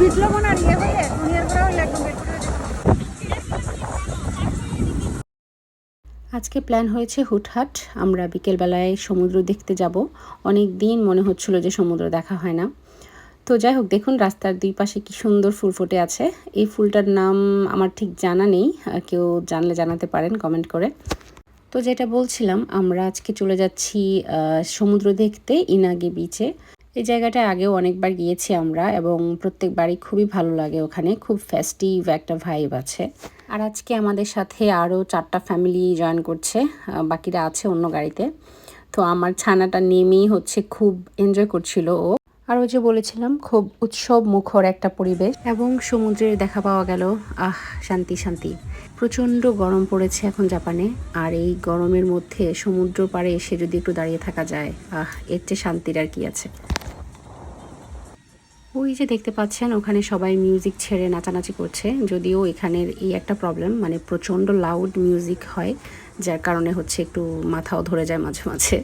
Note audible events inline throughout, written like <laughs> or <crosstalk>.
ইয়ে হইলে একদম আজকে প্ল্যান হয়েছে হুটহাট, আমরা বিকেলবেলায় সমুদ্র দেখতে যাব। অনেক দিন মনে হচ্ছিল যে সমুদ্র দেখা হয় না। তো যাই হোক, দেখুন রাস্তার দুই পাশে কি সুন্দর ফুল ফুটে আছে। এই ফুলটার নাম আমার ঠিক জানা নেই কেউ জানলে জানাতে পারেন কমেন্ট করে। তো যেটা বলছিলাম, আমরা আজকে চলে যাচ্ছি সমুদ্র দেখতে ইনাগে বিচে এই জায়গাটায় আগেও অনেকবার গিয়েছি আমরা এবং প্রত্যেকবারই খুবই ভালো লাগে ওখানে। খুব ফেস্টিভ একটা ভাইব আছে। আর আজকে আমাদের সাথে আরও চারটা ফ্যামিলি জয়েন করছে বাকিরা আছে অন্য গাড়িতে। তো আমার ছানাটা নেমেই হচ্ছে খুব এনজয় করছিল ও। আর ওই যে বলেছিলাম, খুব উৎসব মুখর একটা পরিবেশ এবং সমুদ্রের দেখা পাওয়া গেল। আহ, শান্তি শান্তি। প্রচণ্ড গরম পড়েছে এখন জাপানে। আর এই গরমের মধ্যে সমুদ্র পাড়ে এসে যদি একটু দাঁড়িয়ে থাকা যায়, আহ, এর চেয়ে শান্তির আর কি আছে। ওই যে দেখতে পাচ্ছেন, ওখানে সবাই মিউজিক ছেড়ে নাচানাচি করছে। যদিও এখানের এই একটা প্রবলেম মানে প্রচণ্ড লাউড মিউজিক হয়, যার কারণে হচ্ছে একটু মাথাও ধরে যায় মাঝে মাঝে।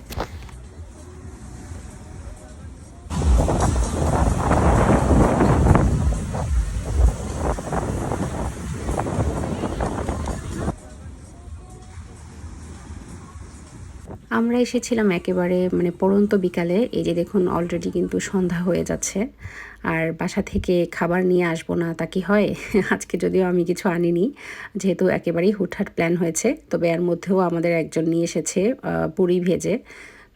আমরা এসেছিলাম একেবারে মানে পড়ন্ত বিকালে। এই যে দেখুন অলরেডি কিন্তু সন্ধ্যা হয়ে যাচ্ছে। আর বাসা থেকে খাবার নিয়ে আসব না, তা কি হয়? <laughs> আজকে যদিও আমি কিছু আনিনি, যেহেতু একেবারেই হুটহাট প্ল্যান হয়েছে। তবে এর মধ্যেও আমাদের একজন নিয়ে এসেছে পুরি ভেজে।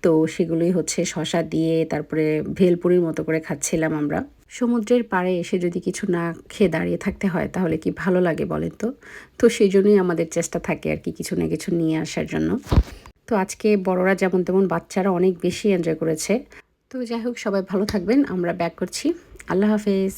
তো সেগুলোই হচ্ছে শশা দিয়ে, তারপরে ভেলপুরির মতো করে খাচ্ছিলাম আমরা। সমুদ্রের পাড়ে এসে যদি কিছু না খেয়ে দাঁড়িয়ে থাকতে হয়, তাহলে কি ভালো লাগে বলেন তো? তো সেই জন্যই আমাদের চেষ্টা থাকে আর কি কিছু না কিছু নিয়ে আসার জন্য। তো আজকে বড়রা যেমন তেমন বাচ্চারা অনেক বেশি এনজয় করেছে। তো যাই হোক, সবাই ভালো থাকবেন, আমরা ব্যাক করছি। আল্লাহ হাফেজ।